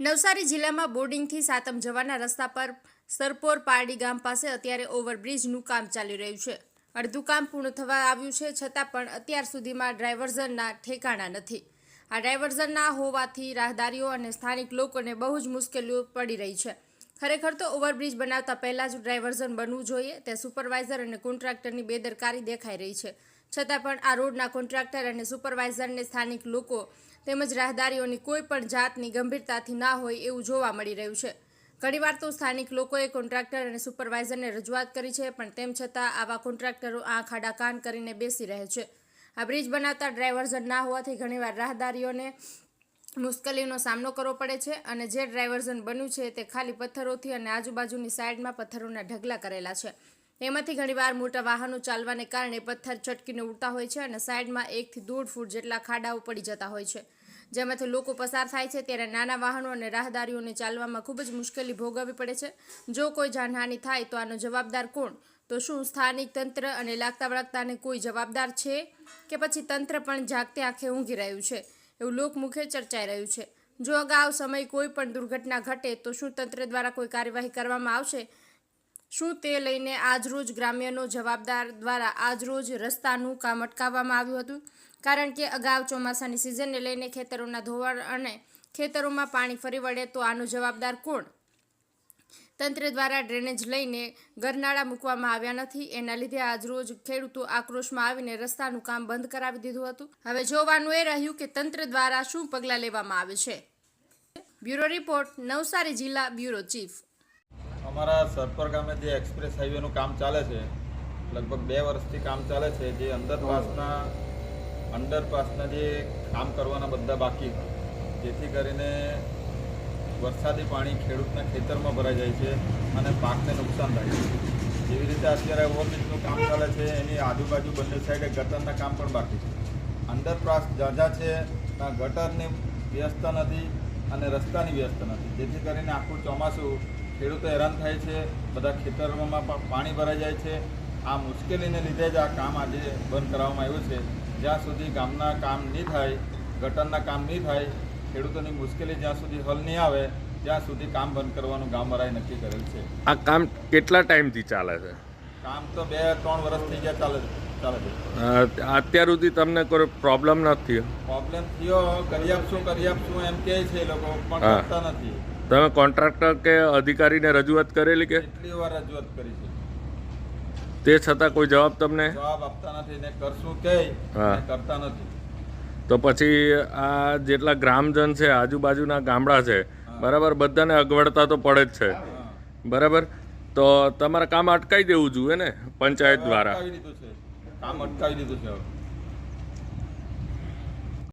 નવસારી જિલ્લામાં બોર્ડિંગથી સાતમ જવાના રસ્તા પર સરપોર પારડી ગામ પાસે અત્યારે ઓવરબ્રિજનું કામ ચાલી રહ્યું છે. અડધું કામ પૂર્ણ થવા આવ્યું છે, છતાં પણ અત્યાર સુધીમાં ડ્રાઈવર્ઝનના ઠેકાણા નથી. આ ડ્રાઈવર્ઝનના હોવાથી રાહદારીઓ અને સ્થાનિક લોકોને બહુ જ મુશ્કેલીઓ પડી રહી છે. ખરેખર તો ઓવરબ્રિજ બનાવતા પહેલાં જ ડ્રાઈવર્ઝન બનવું જોઈએ, તે સુપરવાઇઝર અને કોન્ટ્રાક્ટરની બેદરકારી દેખાઈ રહી છે. છતાં પણ આ રોડના કોન્ટ્રાક્ટર અને સુપરવાઇઝરને સ્થાનિક લોકો તેમજ રાહદારીઓની કોઈ પણ જાતની ગંભીરતાથી ના હોય એવું જોવા મળી રહ્યું છે. ઘણીવાર તો સ્થાનિક લોકોએ કોન્ટ્રાક્ટર અને સુપરવાઇઝરને રજૂઆત કરી છે, પણ તેમ છતાં આવા કોન્ટ્રાક્ટરો આંખ આડા કાન કરીને બેસી રહે છે. આ બ્રિજ બનાવતા ડ્રાઈવર્ઝન ના હોવાથી ઘણીવાર રાહદારીઓને મુશ્કેલીનો સામનો કરવો પડે છે અને જે ડ્રાઈવર્ઝન બન્યું છે તે ખાલી પથ્થરોથી અને આજુબાજુની સાઈડમાં પથ્થરોના ઢગલા કરેલા છે. તેમાંથી ઘણીવાર મોટા વાહનો ચાલવાને કારણે પથ્થર ચટકીને ઉડતા હોય છે અને સાઈડમાં એકથી દોઢ ફૂટ જેટલા ખાડાઓ પડી જતા હોય છે. જેમાંથી લોકો પસાર થાય છે ત્યારે નાના વાહનો અને રાહદારીઓને ચાલવામાં ખૂબ જ મુશ્કેલી ભોગવવી પડે છે. જો કોઈ જાનહાનિ થાય તો આનો જવાબદાર કોણ? તો શું સ્થાનિક તંત્ર અને લાગતા વળગતાને કોઈ જવાબદાર છે? કે પછી તંત્ર પણ જાગતે આંખે ઊંઘી રહ્યું છે? એવું લોકમુખે ચર્ચાઈ રહ્યું છે. જો અગાઉ સમય કોઈ પણ દુર્ઘટના ઘટે તો શું તંત્ર દ્વારા કોઈ કાર્યવાહી કરવામાં આવશે? શું તે લઈને આજરોજ ગ્રામ્યનો જવાબદાર દ્વારા આજરોજ રસ્તાનું કામ અટકાવવામાં આવ્યું હતું? કારણ કે અગાઉ ચોમાસાની સિઝનને લઈને ખેતરોના ધોવાણ અને ખેતરોમાં પાણી ફરી વળે તો આનો જવાબદાર કોણ? તંત્ર દ્વારા ડ્રેનેજ લઈને ગરનાળા મૂકવામાં આવ્યા નથી. એના લીધે આજરોજ ખેડૂતો આક્રોશમાં આવીને રસ્તાનું કામ બંધ કરાવી દીધું હતું. હવે જોવાનું એ રહ્યું કે તંત્ર દ્વારા શું પગલાં લેવામાં આવે છે? બ્યુરો રિપોર્ટ, નવસારી જિલ્લા બ્યુરો ચીફ અમારા સરપર ગામે જે એક્સપ્રેસ હાઈવેનું કામ ચાલે છે, લગભગ બે વર્ષથી કામ ચાલે છે, જે અંડરપાસના અંડરપાસના જે કામ કરવાના બધા બાકી. જેથી કરીને વરસાદી પાણી ખેડૂતના ખેતરમાં ભરાઈ જાય છે અને પાકને નુકસાન થાય છે. જેવી રીતે અત્યારે ઓવરબ્રિજનું કામ ચાલે છે, એની આજુબાજુ બંને સાઈડે ગટરના કામ પણ બાકી છે. અંડરપાસ જ્યાં છે ત્યાં ગટરની વ્યસ્ત નથી અને રસ્તાની વ્યસ્ત નથી. જેથી કરીને આખું ચોમાસું ખેડૂતો હેરાન થાય છે બધા ખેતરોમાં પણ ભરાઈ જાય છે. આ મુશ્કેલીને લીધે જ આ કામ આજે બંધ કરાવવામાં આવ્યું છે. જ્યાં સુધી ગામના કામ નહીં થાય ગટરના કામ નહીં થાય ખેડૂતોની મુશ્કેલી જ્યાં સુધી હલ નહીં આવે ત્યાં સુધી કામ બંધ કરવાનું ગામવાળાએ નક્કી કરેલ છે. આ કામ કેટલા ટાઈમથી ચાલે છે? કામ તો બે ત્રણ વર્ષ થઈ ગયા ચાલે ચાલે છે. અત્યાર સુધી તમને કોઈ પ્રોબ્લેમ નથી? પ્રોબ્લેમ થયો કરી આપશું કરી આપશું એમ કહે છે એ લોકો પણ કરતા નથી. તમે કોન્ટ્રાક્ટર કે અધિકારીને રજૂઆત કરેલી કે? કેટલી વાર રજૂઆત કરી છે? તે છતાં કોઈ જવાબ તમને? જવાબ આપતા નથી ને કરશું કે હા. કરતા નથી. તો પછી આ જેટલા ગ્રામજન છે આજુબાજુના ગામડા છે બરાબર બધાને અગવડતા તો પડે જ છે. બરાબર? તો તમારે કામ અટકાવી દેવું જોઈએ ને પંચાયત દ્વારા. કામ અટકાવી દીધું છે